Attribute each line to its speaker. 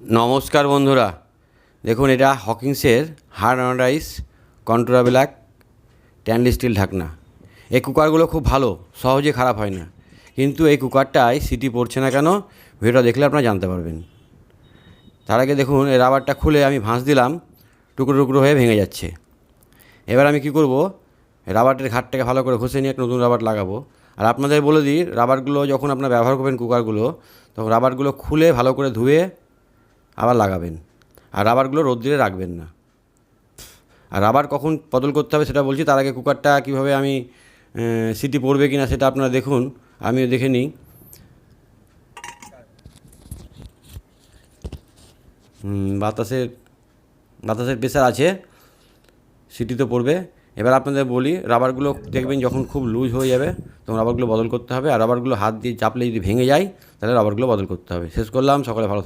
Speaker 1: নমস্কার বন্ধুরা। দেখুন, এটা হকিংসের হার্ড অ্যান্ডাইস কন্ট্রোলা ব্ল্যাক ট্যানলি স্টিল ঢাকনা। এই কুকারগুলো খুব ভালো, সহজে খারাপ হয় না। কিন্তু এই কুকারটায় সিটি পড়ছে না কেন, ভিডিওটা দেখলে আপনারা জানতে পারবেন। তার আগে দেখুন, এই রাবারটা খুলে আমি ভাঁজ দিলাম, টুকরো টুকরো হয়ে ভেঙে যাচ্ছে। এবার আমি কি করব রাবারের ঘাটটাকে ভালো করে ঘষে নিয়ে একটা নতুন রাবার লাগাবো। আর আপনাদের বলে দিই, রাবারগুলো যখন আপনারা ব্যবহার করবেন কুকারগুলো, তখন রাবারগুলো খুলে ভালো করে ধুয়ে আবার লাগাবেন। আর রাবারগুলো রোদ্রে রাখবেন না। আর রাবার কখন বদল করতে হবে সেটা বলছি, তার আগে কুকারটা কীভাবে আমি সিটি পড়বে কি না সেটা আপনারা দেখুন, আমিও দেখে নিই। বাতাসের বাতাসের প্রেশার আছে, সিটি তো পড়বে। এবার আপনাদের বলি, রাবারগুলো দেখবেন যখন খুব লুজ হয়ে যাবে, তখন রাবারগুলো বদল করতে হবে। আর রাবারগুলো হাত দিয়ে চাপলে যদি ভেঙে যায়, তাহলে রাবারগুলো বদল করতে হবে। শেষ করলাম, সকালে ভালো।